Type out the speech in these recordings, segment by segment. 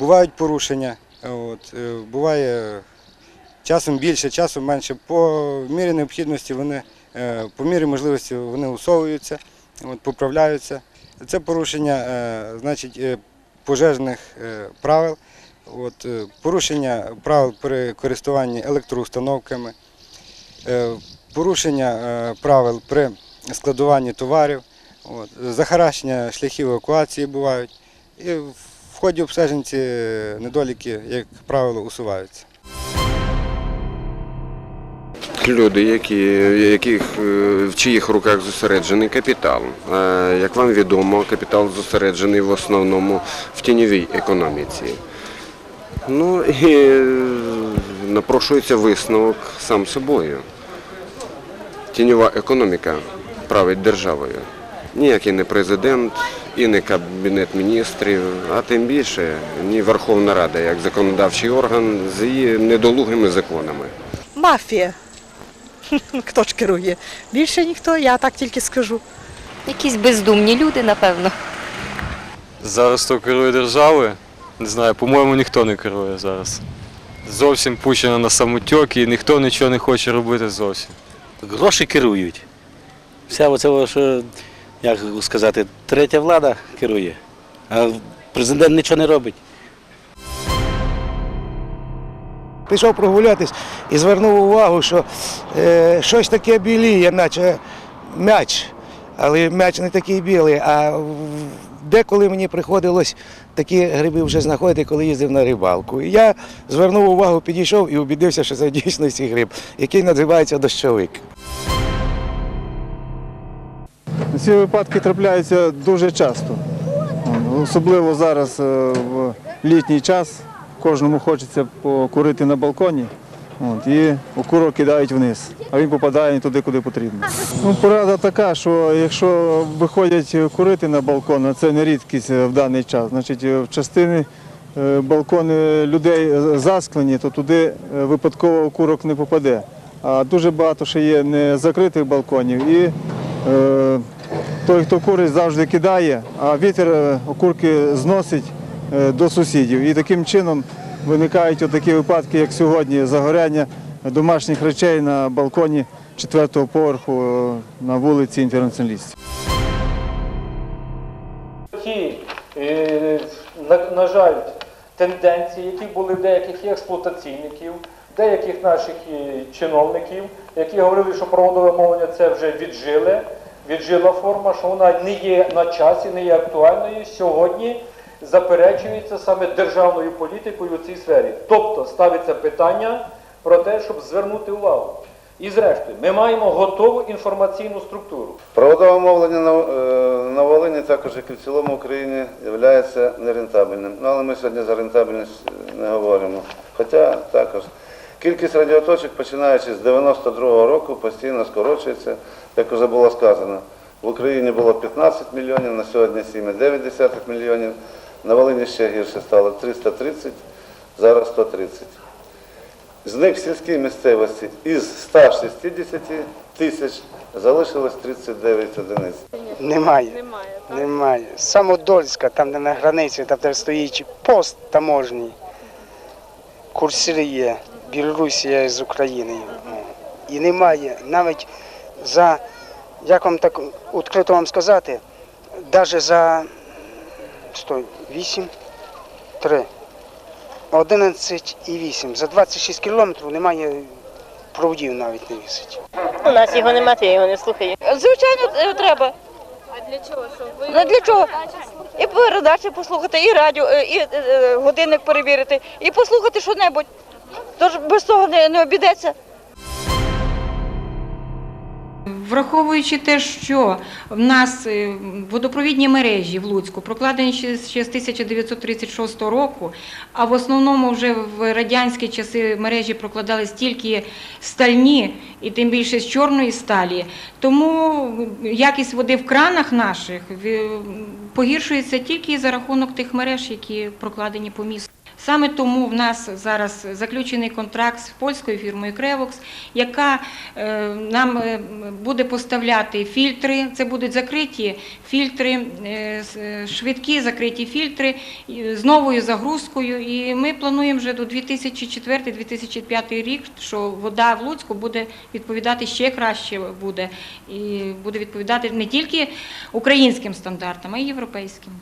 бувають порушення, от, е, буває часом більше, часом менше. По мірі необхідності вони, е, по мірі можливості вони усовуються, от, поправляються. Це порушення е, значить, пожежних правил, от, порушення правил при користуванні електроустановками, порушення правил при складуванні товарів, от, захаращення шляхів евакуації бувають. І ході обстежень ці недоліки, як правило, усуваються. Люди, які, яких, е, в чиїх руках зосереджений капітал. Е, Як вам відомо, капітал зосереджений в основному в тіньовій економіці. Ну і е, напрошується висновок сам собою. Тіньова економіка править державою. Ніякий не президент і не кабінет міністрів, а тим більше ні Верховна Рада як законодавчий орган з її недолугими законами. Мафія. Хто ж керує? Більше ніхто, я так тільки скажу. Якісь бездумні люди, напевно. Зараз хто керує державою? Не знаю, по-моєму, ніхто не керує зараз. Зовсім пущено на самотек і ніхто нічого не хоче робити зовсім. Гроші керують. Вся оця, що, як сказати, третя влада керує, а президент нічого не робить. Пішов прогулятись і звернув увагу, що е, щось таке біліє, наче м'яч. Але м'яч не такий білий. А деколи мені приходилось такі гриби вже знаходити, коли їздив на рибалку. І я звернув увагу, підійшов і убідився, що це дійсно цей гриб, який називається дощовик. Ці випадки трапляються дуже часто. Особливо зараз е, в літній час. Кожному хочеться покурити на балконі. І окурок кидають вниз, а він попадає не туди, куди потрібно. Ну, порада така, що якщо виходять курити на балкон, а це не рідкість в даний час, значить в частини е, балкони людей засклені, то туди е, випадково окурок не попаде. А дуже багато ще є незакритих балконів. І е, той, хто курить, завжди кидає, а вітер е, окурки зносить е, до сусідів. І таким чином виникають такі випадки, як сьогодні, загоряння домашніх речей на балконі четвертого поверху е, на вулиці інтернаціоналістів. ті, на, жаль, тенденції, які були деяких експлуатаційників, деяких наших чиновників, які говорили, що проводове мовлення це вже віджили, віджила форма, що вона не є на часі, не є актуальною. Сьогодні заперечується саме державною політикою у цій сфері. Тобто ставиться питання про те, щоб звернути увагу. І зрештою, ми маємо готову інформаційну структуру. Проводове мовлення на, е, на Волині, також як і в цілому Україні, є нерентабельним. Ну, але ми сьогодні за рентабельність не говоримо. Хоча також кількість радіоточок, починаючи з 92-го року, постійно скорочується, як вже було сказано. В Україні було 15 мільйонів, на сьогодні 7,9 мільйонів. На Волині ще гірше стало 330, зараз 130. З них в сільській місцевості із 160 тисяч залишилось 39 одиниць. Немає. Немає. Самодольська, там де на границі, там де стоїть пост таможній. Курсір є, Білорусія з Україною. І немає навіть за, як вам так відкрито вам сказати, навіть за стой, 8, 3, 11 і 8. За 26 кілометрів немає проводів навіть не висить. У нас його немає, я його не слухаю. Звичайно, е, треба. А для чого? Щоб ви Ну, для чого? І передачі послухати, і радіо, е, і е, годинник перевірити, і послухати що-небудь. Тож без того не, не обійдеться. Враховуючи те, що в нас е, водопровідні мережі в Луцьку прокладені ще з 1936 року, а в основному вже в радянські часи мережі прокладались тільки стальні і тим більше з чорної сталі. Тому якість води в кранах наших погіршується тільки за рахунок тих мереж, які прокладені по місту. Саме тому в нас зараз заключений контракт з польською фірмою Кревокс, яка е, нам е, буде поставляти фільтри. Це будуть закриті фільтри, е, швидкі закриті фільтри з новою загрузкою. І ми плануємо вже до 2004-2005 рік, що вода в Луцьку буде відповідати ще краще буде і буде відповідати не тільки українським стандартам, а й європейським.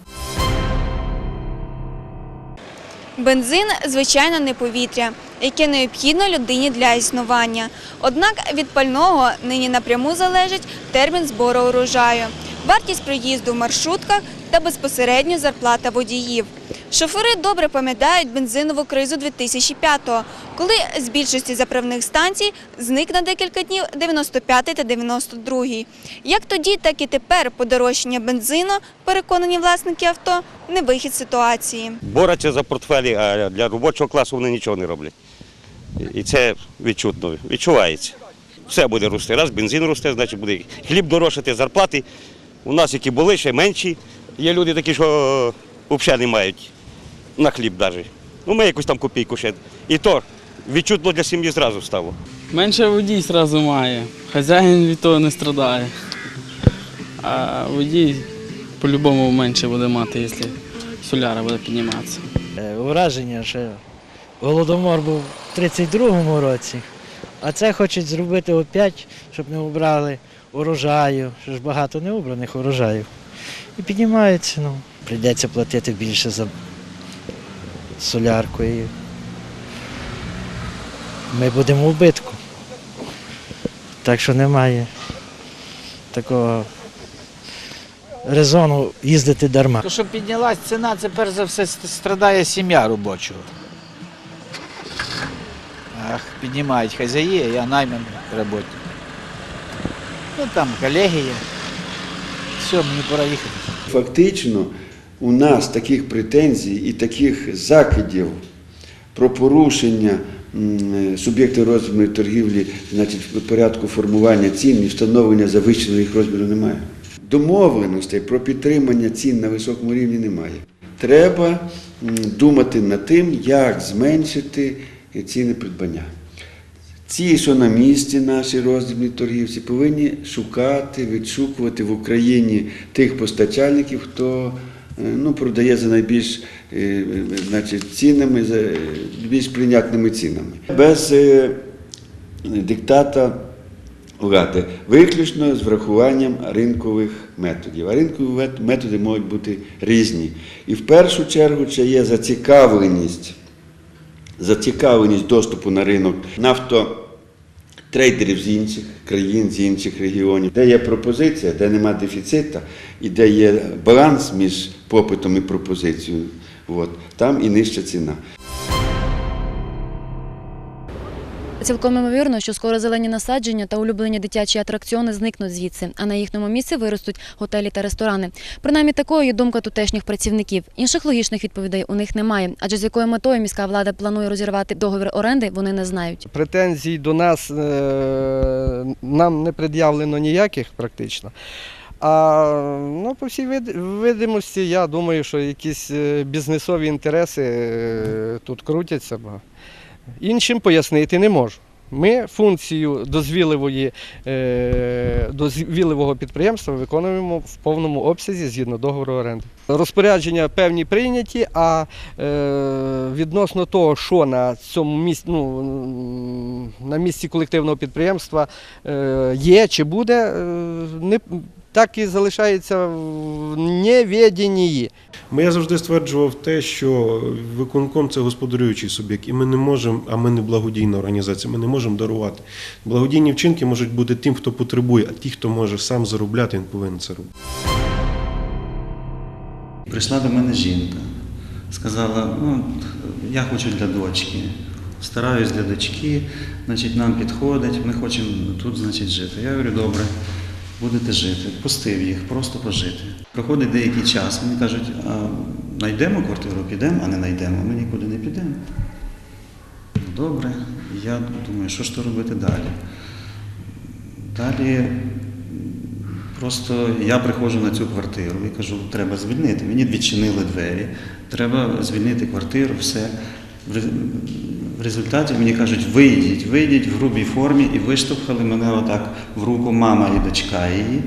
Бензин, звичайно, не повітря, яке необхідно людині для існування. Однак від пального нині напряму залежить термін збору урожаю, вартість проїзду в маршрутках та безпосередньо зарплата водіїв. Шофери добре пам'ятають бензинову кризу 2005-го, коли з більшості заправних станцій зник на декілька днів 95-й та 92-й. Як тоді, так і тепер подорожчання бензину, переконані власники авто, не вихід ситуації. борються за портфелі, а для робочого класу вони нічого не роблять. І це відчутно, відчувається. Все буде рости. Раз бензин росте, значить буде хліб дорожчати, зарплати. У нас, які були, ще менші. Є люди такі, що взагалі не мають на хліб навіть. Ну, ми якусь там копійку ще. І то відчутно для сім'ї зразу стало. Менше водій зразу має. Хазяїн від того не страдає. А водій по-любому менше буде мати, якщо соляра буде підніматися. Враження, що голодомор був в 32-му році, а це хочуть зробити опять, щоб не обрали урожаю. Що ж багато не обраних урожаїв. І піднімаються, ну, прийдеться платити більше за солярку. І ми будемо в убитку. Так що немає такого резону їздити дарма. Щоб піднялась ціна, це перш за все страдає сім'я робочого. Ах, піднімають хазяї, а я найманий роботник. Ну там колеги є. Все, мені пора їхати. Фактично у нас таких претензій і таких закидів про порушення м, суб'єктів розмірної торгівлі, значить, в порядку формування цін і встановлення завищеного їх розміру немає. Домовленостей про підтримання цін на високому рівні немає. Треба думати над тим, як зменшити ціни придбання. Ці, що на місці наші роздрібні торгівці, повинні шукати, відшукувати в Україні тих постачальників, хто е, ну, продає за найбільш е, значить, цінами, за більш прийнятними цінами. Без е, диктата влади, виключно з врахуванням ринкових методів. А ринкові методи можуть бути різні. І в першу чергу це є зацікавленість зацікавленість доступу на ринок нафтотрейдерів з інших країн, з інших регіонів, де є пропозиція, де нема дефіцита і де є баланс між попитом і пропозицією. От, там і нижча ціна. Цілком імовірно, що скоро зелені насадження та улюблені дитячі атракціони зникнуть звідси, а на їхньому місці виростуть готелі та ресторани. Принаймні такою є думка тутешніх працівників. Інших логічних відповідей у них немає, адже з якою метою міська влада планує розірвати договір оренди, вони не знають. Претензій до нас е, нам не пред'явлено ніяких практично. А ну, по всій вид- видимості, я думаю, що якісь е, бізнесові інтереси е, тут крутяться. Іншим пояснити не можу. Ми функцію дозвіливої, е, дозвіливого підприємства виконуємо в повному обсязі згідно договору оренди. Розпорядження певні прийняті, а е, відносно того, що на цьому місці, ну, на місці колективного підприємства е, є чи буде, не, так і залишається в невіденні. Бо я завжди стверджував те, що виконком це господарюючий суб'єкт, і ми не можемо, а ми не благодійна організація, ми не можемо дарувати. Благодійні вчинки можуть бути тим, хто потребує, а ті, хто може сам заробляти, він повинен це робити. Прийшла до мене жінка, сказала, ну, я хочу для дочки. Стараюсь для дочки, значить, нам підходить, ми хочемо тут значить, жити. Я говорю, добре, будете жити. Пустив їх, просто пожити. Проходить деякий час, вони кажуть, а знайдемо квартиру, підемо, а не знайдемо, ми нікуди не підемо. Добре, я думаю, що ж то робити далі. Далі Просто я приходжу на цю квартиру і кажу, треба звільнити. Мені відчинили двері, треба звільнити квартиру, все. В результаті мені кажуть, вийдіть, вийдіть в грубій формі і виштовхали мене отак в руку мама і дочка її.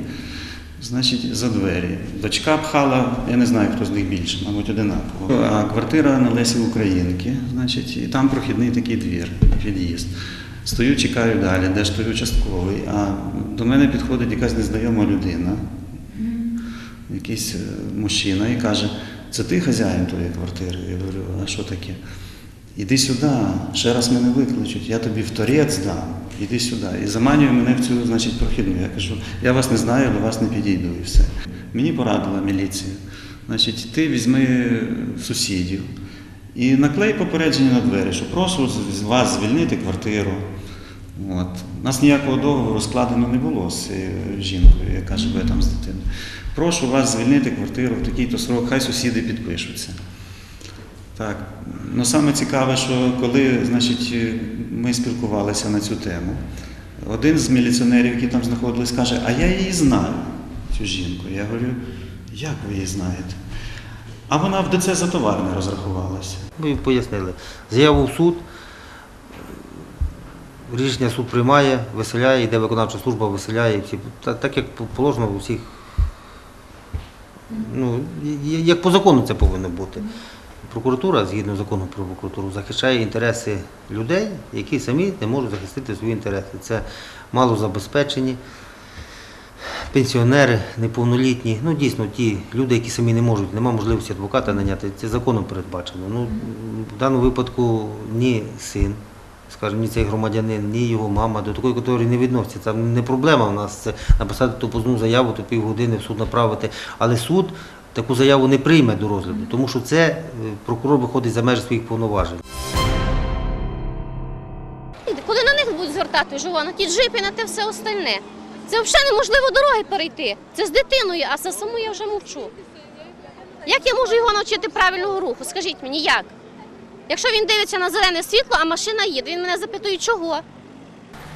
Значить, за двері. Дочка пхала, я не знаю, хто з них більше, мабуть, одинаково. А квартира на Лесі Українки, значить, і там прохідний такий двір, під'їзд. Стою, чекаю далі, де ж той участковий. А до мене підходить якась незнайома людина, якийсь е, мужчина, і каже, це ти хазяїн тої квартири? Я говорю, а що таке? Іди сюди, ще раз мене викличуть, я тобі в торець дам, іди сюди. І заманює мене в цю значить, прохідну. Я кажу, я вас не знаю, до вас не підійду і все. Мені порадила міліція. Значить, ти візьми сусідів і наклей попередження на двері, що прошу вас звільнити квартиру. От. У нас ніякого договору складено не було з жінкою, яка живе там з дитиною. Прошу вас звільнити квартиру в такий-то срок, хай сусіди підпишуться. Так, ну саме цікаве, що коли значить, ми спілкувалися на цю тему, один з міліціонерів, які там знаходились, каже, а я її знаю, цю жінку. Я говорю, як ви її знаєте? А вона в ДЦ за товар не розрахувалася. Ми пояснили. Заяву в суд, рішення суд приймає, виселяє, йде виконавча служба, виселяє. Так як положено у всіх. Ну, як по закону це повинно бути. Прокуратура, згідно закону про прокуратуру, захищає інтереси людей, які самі не можуть захистити свої інтереси. Це малозабезпечені, пенсіонери, неповнолітні, ну дійсно ті люди, які самі не можуть, немає можливості адвоката наняти, це законом передбачено. Ну, в даному випадку ні син, скажімо, ні цей громадянин, ні його мама до такої категорії не відносяться. Це не проблема у нас це написати ту позовну заяву, то півгодини в суд направити. Але суд таку заяву не прийме до розгляду, тому що це е, прокурор виходить за межі своїх повноважень. Коли на них будуть звертати увагу, на ті джипи, на те все остальне. Це взагалі неможливо дороги перейти. Це з дитиною, а за саму я вже мовчу. Як я можу його навчити правильного руху? Скажіть мені, як? Якщо він дивиться на зелене світло, а машина їде, він мене запитує, чого?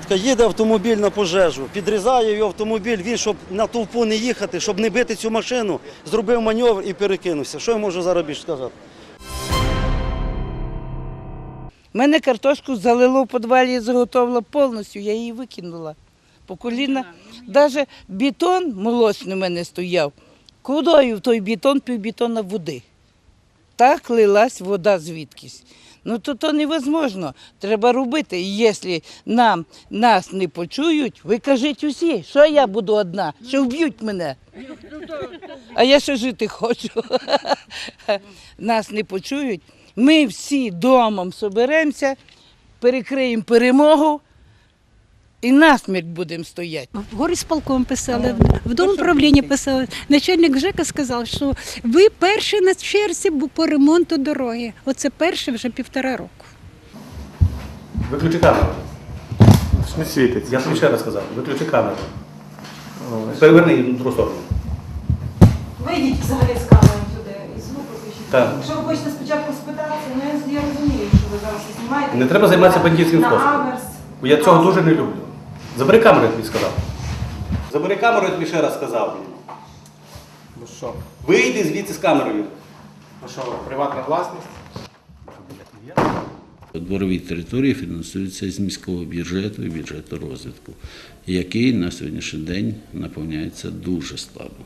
Їде автомобіль на пожежу, підрізає його автомобіль, він, щоб на товпу не їхати, щоб не бити цю машину, зробив маневр і перекинувся. Що я можу зараз більше сказати? Мене картошку залило в підвалі, я заготовила повністю, я її викинула. По коліна. Навіть бетон молочний у мене стояв. Кудою в той бетон півбетона води. Так лилась вода звідкись. Ну то то невозможно. Треба робити. І якщо нам нас не почують, ви кажіть усі, що я буду одна, що вб'ють мене. А я ще жити хочу. Нас не почують. Ми всі домом соберемося, перекриємо перемогу і насмерть будемо стояти. В горисполком писали, в дом управління писали. Начальник ЖЕКа сказав, що ви перші на черзі по ремонту дороги. Оце перше вже півтора року. Виключи камеру. Не світиться. Я тобі ще раз сказав, виключи камеру. О, Переверни її в другу сторону. Вийдіть взагалі з камери сюди і звук. Так. Якщо ви хочете спочатку спитатися, ну я, я розумію, що ви зараз знімаєте. Не треба займатися бандитським способом. я цього дуже не люблю. Забери камеру, я тобі сказав. Забери камеру, я тобі ще раз сказав. Ну що? Вийди звідси з камерою. Ну що, приватна власність? Дворові території фінансуються з міського бюджету і бюджету розвитку, який на сьогоднішній день наповняється дуже слабо.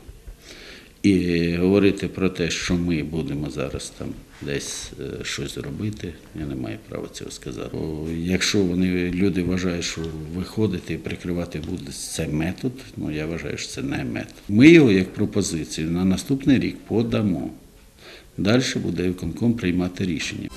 І говорити про те, що ми будемо зараз там десь е, щось зробити. я не маю права цього сказати. Бо якщо вони люди вважають, що виходити і прикривати буде це метод, ну я вважаю, що це не метод. Ми його як пропозицію на наступний рік подамо. Далі буде виконком приймати рішення.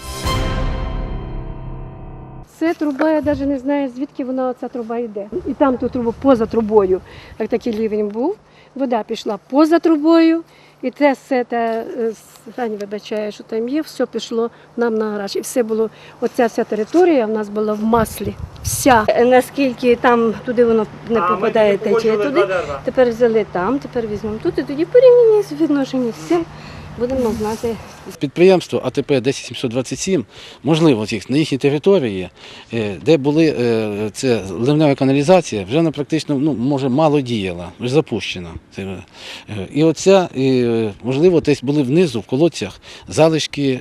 Це труба, я навіть не знаю, звідки вона ця труба йде. І там ту трубу поза трубою, як такий рівень був, вода пішла поза трубою, і це все те, е, Саня вибачає, що там є, все пішло нам на гараж. І все було, оця вся територія в нас була в маслі. Вся. Е, Наскільки там туди воно не попадає течія туди, тепер взяли там, тепер візьмемо тут, і тоді порівняні з відношенні з цим. Будемо знати. Підприємство АТП 10727, можливо, на їхній території, е, де були е, це ливнева каналізація, вже вона практично ну, може мало діяла, вже запущена. Е, І оця, можливо, десь були внизу в колодцях залишки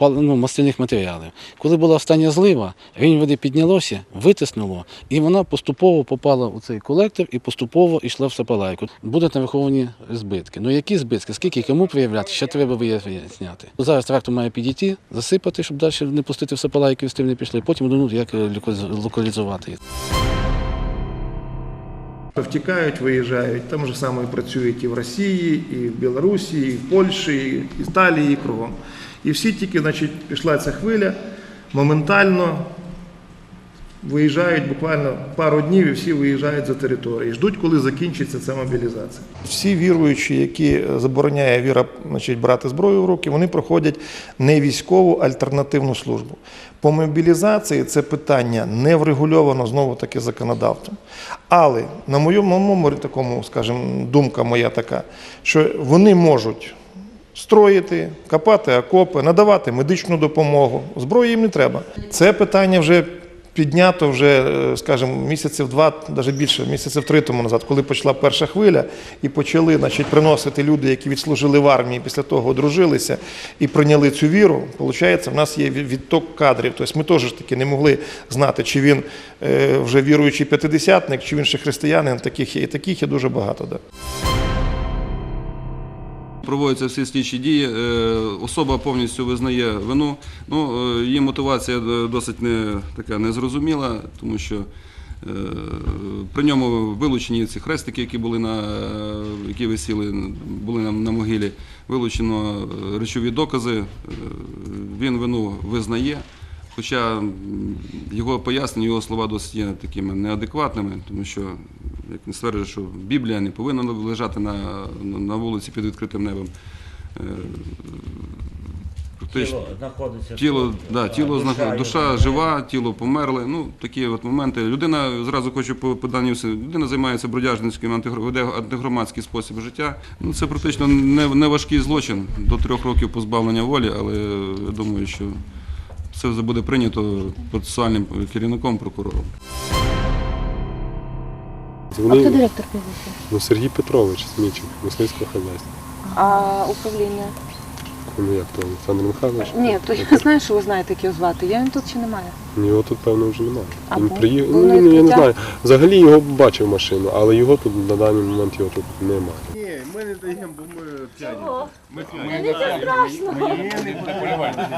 ну, мастильних матеріалів. Коли була остання злива, рівень води піднялося, витиснуло, і вона поступово попала у цей колектор і поступово йшла в Сапалайку. Будуть нараховані збитки. Ну які збитки? Скільки кому проявляти, ще треба виясняти. Зараз трактор має підійти, засипати, щоб далі не пустити в Сапалайку і з тим не пішли. Потім думати, як е, локалізувати їх. Втікають, виїжджають. Там же саме працюють і в Росії, і в Білорусі, і в Польщі, і в Італії, і кругом. І всі тільки, значить, пішла ця хвиля, моментально виїжджають буквально пару днів і всі виїжджають за територію. Ждуть, коли закінчиться ця мобілізація. Всі віруючі, які забороняє віра значить, брати зброю в руки, вони проходять не військову альтернативну службу. По мобілізації це питання не врегульовано знову таки законодавством. Але на моєму такому, скажімо, думка моя така, що вони можуть строїти, копати окопи, надавати медичну допомогу. Зброї їм не треба. Це питання вже піднято вже, е, скажімо, місяців два, навіть більше, місяців три тому назад, коли почала перша хвиля, і почали значить, приносити люди, які відслужили в армії, після того одружилися і прийняли цю віру. Получається, в нас є відток кадрів. Тобто ми теж таки не могли знати, чи він е, вже віруючий п'ятидесятник, чи він ще християнин. Таких є і таких є дуже багато. Да. Проводяться всі слідчі дії. е, Особа повністю визнає вину. Ну, е, її мотивація е, досить не така незрозуміла, тому що при ньому вилучені ці хрестики, які були на які висіли, були на, на могилі. Вилучено речові докази. Він вину визнає. Хоча його пояснення, його слова досить є такими неадекватними, тому що, як він стверджує, що Біблія не повинна лежати на, на вулиці під відкритим небом. Е, Тіло знаходиться тіло, да, тіло душа душа, душа жива, тіло померле. Ну, такі от моменти. Людина, зразу хочу по поданню, все, людина займається бродяжницьким, антигр- веде антигромадський спосіб життя. Ну, це практично не, не важкий злочин, до трьох років позбавлення волі, але я думаю, що це буде прийнято процесуальним керівником прокурором. А хто директор прізвище? Ну, Сергій Петрович Смічик, мисливського хазяйства. А управління? Ну як то, Олександр Михайлович? Ні, то я знаю, що ви знаєте, як його звати. Я він тут чи немає. Ну, Його тут, певно, вже немає. А Він приїхав. Був Ну, на я не знаю. Взагалі його бачив машину, але його тут на даний момент його тут немає. Ні, ми не даємо, бо ми п'яні. Ми страшно.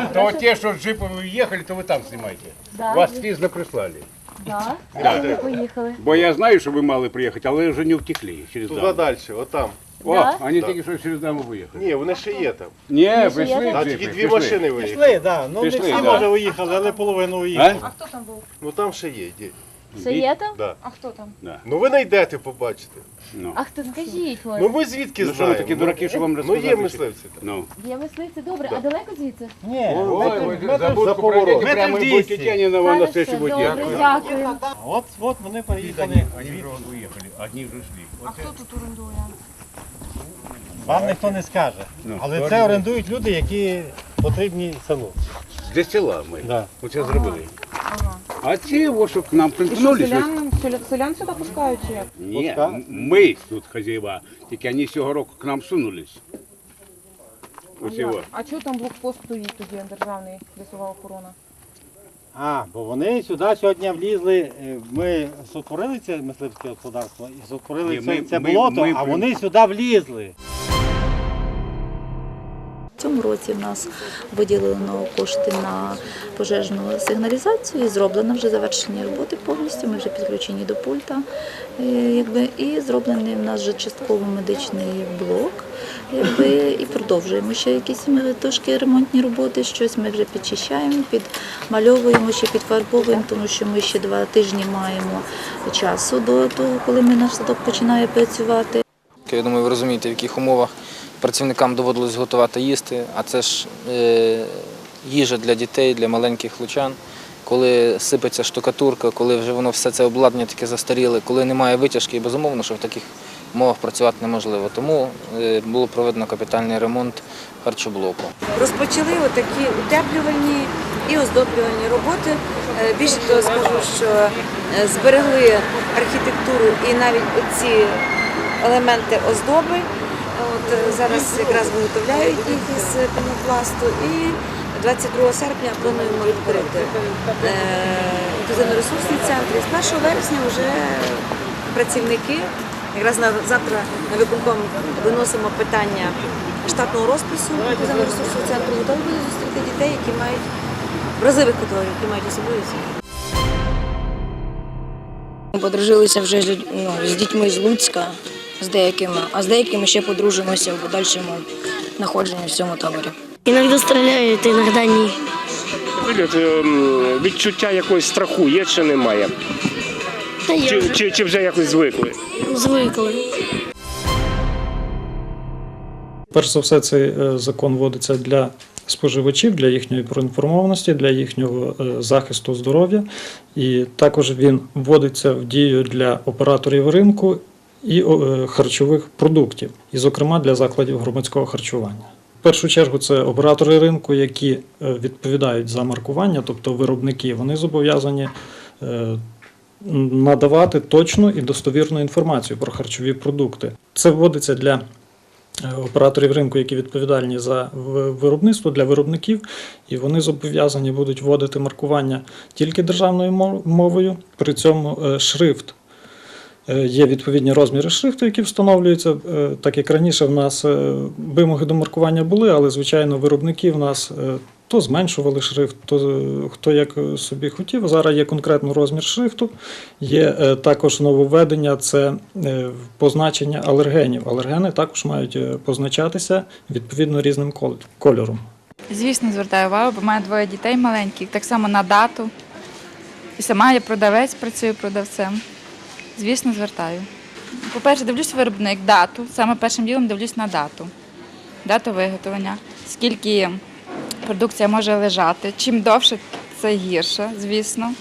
То вот те, что с джипом уехали, то вы там снимаете. Да. Вас пізно прислали. Да. Да. Ми поїхали. Бо я знаю, що ви мали приїхати, але вже не втекли через Туди дамбу. далі, отам. О, Да? вони Да. тільки що через даму виїхали. Ні, вони ще є там. Ні, ще пішли? А джипи, тільки дві пішли. машини виїхали. Пішли, да. Ну, не Пішли, всі, да. може, виїхали, але половину виїхали. А? А хто там був? Ну там ще є. є. Ще є там? Да. А хто там? Ну ви знайдете, побачите. Ну. Ах, ти скажіть, ось. Ну ми звідки Ну, що ви знаємо? такі дураки, що вам Ну розказати? є мисливці. там. Ну. Є мисливці, добре, а далеко звідси? Ні, Ой, ви за за будку поворот. пройдете прямо і будете тяні на вам на Хорошо, будете. добре, дякую. От, от вони поїхали. Уїхали, одні вже йшли. А хто тут орендує? Вам ніхто не скаже. Ну, Але це орендують люди, які потрібні селу. Для села ми. Да. Оце зробили. Ага. А ці, ось, щоб к нам що, селян, селян, селян сюди пускають чи як? Ні, м- ми тут хазяїва, тільки вони цього року к нам сунулись. А Ось як? його. А чого там блокпост стоїть тоді, державний лісова охорона? А, бо вони сюди сьогодні влізли. е, Ми сотворили це мисливське господарство і сотворили Ні, це, ми- це ми- болото, ми а вони сюди влізли. В цьому році в нас виділено кошти на пожежну сигналізацію і зроблено вже завершені роботи повністю. Ми вже підключені до пульта, е, і зроблений в нас вже частково медичний блок. І продовжуємо ще якісь трошки ремонтні роботи, щось ми вже підчищаємо, підмальовуємо, ще підфарбовуємо, тому що ми ще два тижні маємо часу до того, коли наш садок починає працювати. Я думаю, ви розумієте, в яких умовах працівникам доводилось готувати їсти, а це ж е, їжа для дітей, для маленьких лучан. Коли сипеться штукатурка, коли вже воно все це обладнання таке застаріле, коли немає витяжки, і безумовно, що в таких умовах працювати неможливо. Тому е, було проведено капітальний ремонт харчоблоку. Розпочали отакі утеплювальні і оздоблювальні роботи. Е, Більше того скажу, що зберегли архітектуру і навіть оці елементи оздоби. Е, зараз якраз виготовляють їх із пінопласту і 22 серпня плануємо відкрити е, інклюзивно-ресурсний центр. І з 1 вересня вже працівники якраз завтра на виконком виносимо питання штатного розпису інклюзивно-ресурсного центру. Готові будуть зустріти дітей, які мають вразливих категорій, які мають особливості. Подружилися вже ну, з дітьми з Луцька, з деякими, а з деякими ще подружимося в подальшому знаходженні в цьому таборі. Іноді стріляють, іноді ні. ем, Відчуття якогось страху є чи немає? Та є Чи, вже. чи, чи вже якось звикли? Звикли. Перш за все, цей е, закон вводиться для споживачів, для їхньої проінформованості, для їхнього е, захисту здоров'я. І також він вводиться в дію для операторів ринку і е, харчових продуктів, і, зокрема, для закладів громадського харчування. В першу чергу це оператори ринку, які е, відповідають за маркування, тобто виробники, вони зобов'язані е, надавати точну і достовірну інформацію про харчові продукти. Це вводиться для операторів ринку, які відповідальні за виробництво для виробників, і вони зобов'язані будуть вводити маркування тільки державною мовою. При цьому шрифт. Е, Є відповідні розміри шрифту, які встановлюються. Е, Так як раніше в нас е, вимоги до маркування були, але звичайно виробники в нас то зменшували шрифт, то хто як собі хотів. Зараз є конкретно розмір шрифту. Є також нововведення це позначення алергенів. Алергени також мають позначатися відповідно різним кол- кольором. Звісно, звертаю увагу, бо маю двоє дітей маленьких, так само на дату. І сама я продавець, працюю продавцем. Звісно, звертаю. По-перше, дивлюсь виробник, дату. Саме першим ділом дивлюсь на дату. Дату виготовлення. Скільки продукція може лежати. Чим довше, це гірше, звісно.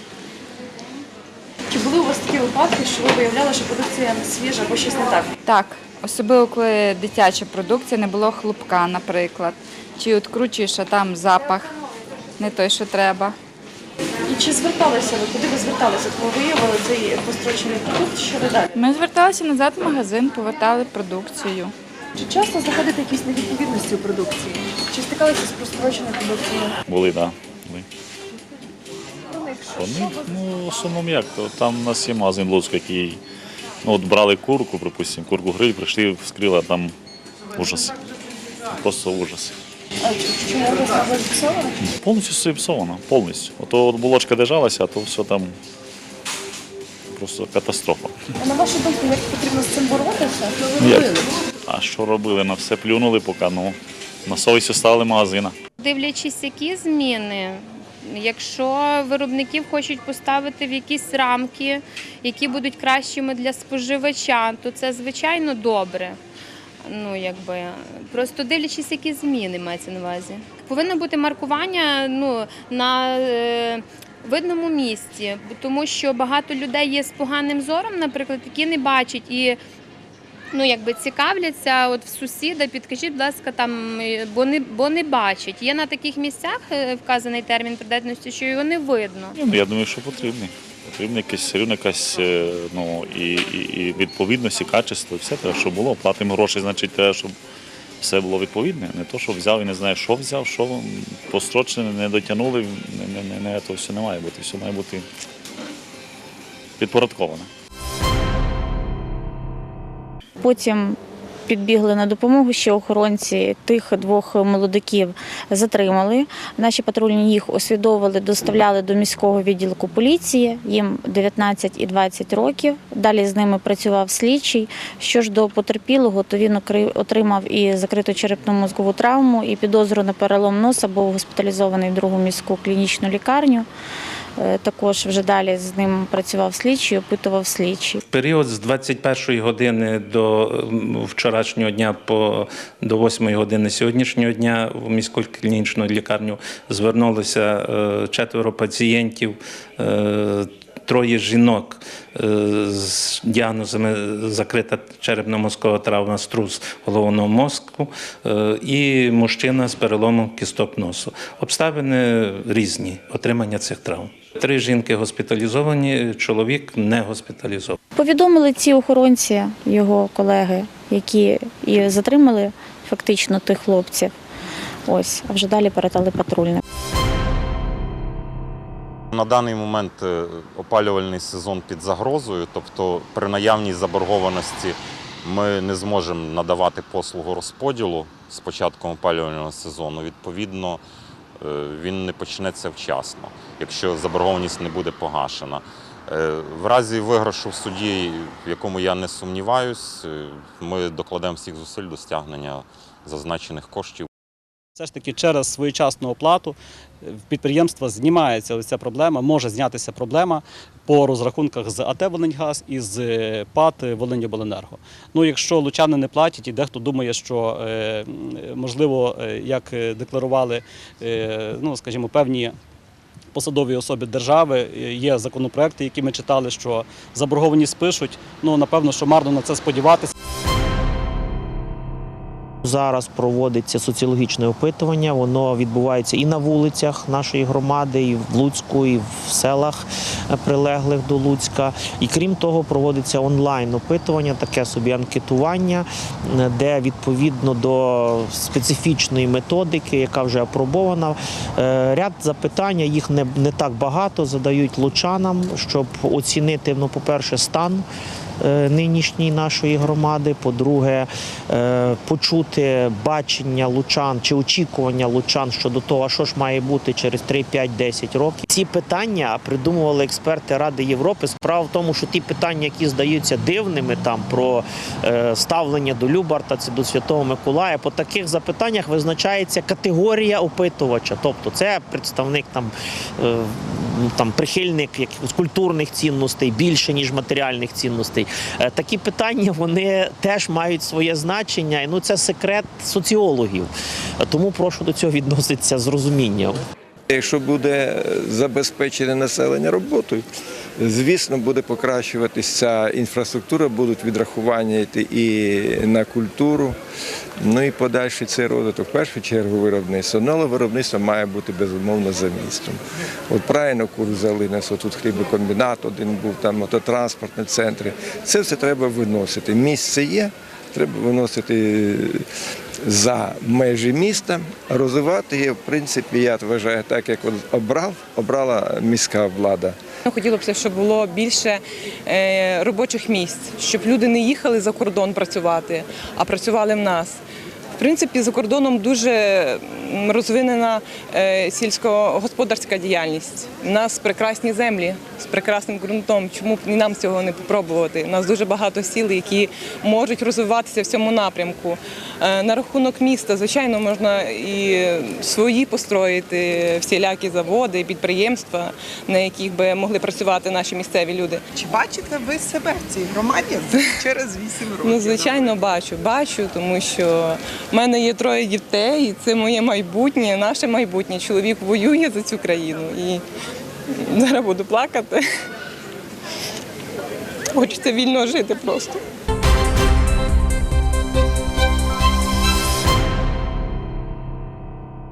Чи були у вас такі випадки, що ви виявляли, що продукція не свіжа або щось не так? Так, особливо коли дитяча продукція, не було хлопка, наприклад. Чи откручуєш, а там запах не той, що треба. І чи зверталися ви? Куди ви зверталися? Коли виявили цей прострочений продукт, що ви далі? Ми зверталися назад в магазин, повертали продукцію. Чи часто знаходите якісь невідповідності у продукції? Чи стикалися з простроченою продукцією? Були, так. Що? Вони, ну, в основному як, то там у нас є магазин Луцьк, який ну, от брали курку, припустимо, курку гриль, прийшли, вскрили, а там ужас. Просто ужас. А чому? Повністю все зіпсовано, повністю. Ото от булочка держалася, а то все там просто катастрофа. А на вашу думку, як потрібно з цим боротися? Як? А що робили? На все плюнули, поки ну, на совісті стали магазина. Дивлячись, які зміни. Якщо виробників хочуть поставити в якісь рамки, які будуть кращими для споживача, то це звичайно добре. Ну, якби просто дивлячись, які зміни мається на увазі. Повинно бути маркування ну, на е, видному місці, тому що багато людей є з поганим зором, наприклад, які не бачать і ну, якби цікавляться от в сусіда, підкажіть, будь ласка, там, е, бо не, бо не бачать. Є на таких місцях е, вказаний термін придатності, що його не видно. Ну, Я думаю, що потрібний. Потрібна якась все рівно якась е, ну, і, і, і відповідність, і качество, все треба, щоб було. Платимо гроші, значить, треба, щоб все було відповідне. Не то, що взяв і не знає, що взяв, що построчене, не дотягнули, не, не, не, не, то все не має бути. Все має бути підпорядковане. Потім підбігли на допомогу ще охоронці тих двох молодиків затримали. Наші патрульні їх освідовували, доставляли до міського відділку поліції. Їм 19 і 20 років. Далі з ними працював слідчий. Що ж до потерпілого, то він отримав і закриту черепно-мозгову травму, і підозру на перелом носа був госпіталізований в другу міську клінічну лікарню. Е, Також вже далі з ним працював слідчий, опитував слідчий. В період з 21 години до вчорашнього дня по до 8 години сьогоднішнього дня в міську клінічну лікарню звернулося е, четверо пацієнтів. Троє жінок е, з діагнозами закрита черепно-мозкова травма, струс головного мозку е, і мужчина з переломом кісток носу. Обставини різні отримання цих травм. Три жінки госпіталізовані, чоловік не госпіталізований. Повідомили ці охоронці, його колеги, які і затримали фактично тих хлопців. Ось, а вже далі передали патрульним. На даний момент е, опалювальний сезон під загрозою, тобто при наявній заборгованості ми не зможемо надавати послугу розподілу з початком опалювального сезону. Відповідно, е, він не почнеться вчасно, якщо заборгованість не буде погашена. Е, В разі виграшу в суді, в якому я не сумніваюсь, ми докладемо всіх зусиль до стягнення зазначених коштів. Все ж таки через своєчасну оплату е, підприємства знімається ця проблема, може знятися проблема по розрахунках з АТ «Волиньгаз» і з е, ПАТ «Волиньобленерго». Ну, якщо лучани не платять, і дехто думає, що е, можливо, як декларували, ну скажімо, певні. Посадові особи держави є законопроекти, які ми читали, що заборгованість спишуть. Ну напевно, що марно на це сподіватися. Зараз проводиться соціологічне опитування. Воно відбувається і на вулицях нашої громади, і в Луцьку, і в селах е, прилеглих до Луцька. І крім того, проводиться онлайн опитування, таке собі анкетування, е, де відповідно до специфічної методики, яка вже апробована, е, ряд запитань, їх не, не так багато, задають лучанам, щоб оцінити, ну, по-перше, стан е, нинішньої нашої громади. По-друге, е, почути бачення лучан чи очікування лучан щодо того, що ж має бути через 3, 5, 10 років. Ці питання придумували експерти Ради Європи. Справа в тому, що ті питання, які здаються дивними, там про е, ставлення до Любарта, це до Святого Миколая, по таких запитаннях визначається категорія опитувача. Тобто це представник там. Там прихильник якихось культурних цінностей більше ніж матеріальних цінностей. Е, Такі питання вони теж мають своє значення. І, Ну це секрет соціологів. Тому прошу до цього відноситися з розумінням. Якщо буде забезпечене населення роботою, звісно, буде покращуватися інфраструктура, будуть відрахування і на культуру, ну і подальший цей розвиток. В першу чергу виробництво. Ну, але виробництво має бути безумовно за містом. От правильно курс взяли тут хлібокомбінат один був, там мототранспортні центри. Це все треба виносити. Місце є, треба виносити за межі міста, розвивати її, в принципі, я вважаю, так як обрав, обрала міська влада. Хотілося б, щоб було більше е, робочих місць, щоб люди не їхали за кордон працювати, а працювали в нас. В принципі, за кордоном дуже розвинена е, сільськогосподарська діяльність. У нас прекрасні землі з прекрасним ґрунтом. Чому б і нам цього не попробувати? У нас дуже багато сіл, які можуть розвиватися в цьому напрямку. Е, На рахунок міста, звичайно, можна і свої построїти всілякі заводи, підприємства, на яких би могли працювати наші місцеві люди. Чи бачите ви себе в цій громаді через 8 років? Ну, звичайно, бачу, бачу, тому що в мене є троє дітей, і це моє майбутнє, наше майбутнє. Чоловік воює за цю країну і зараз буду плакати. Хочеться вільно жити просто.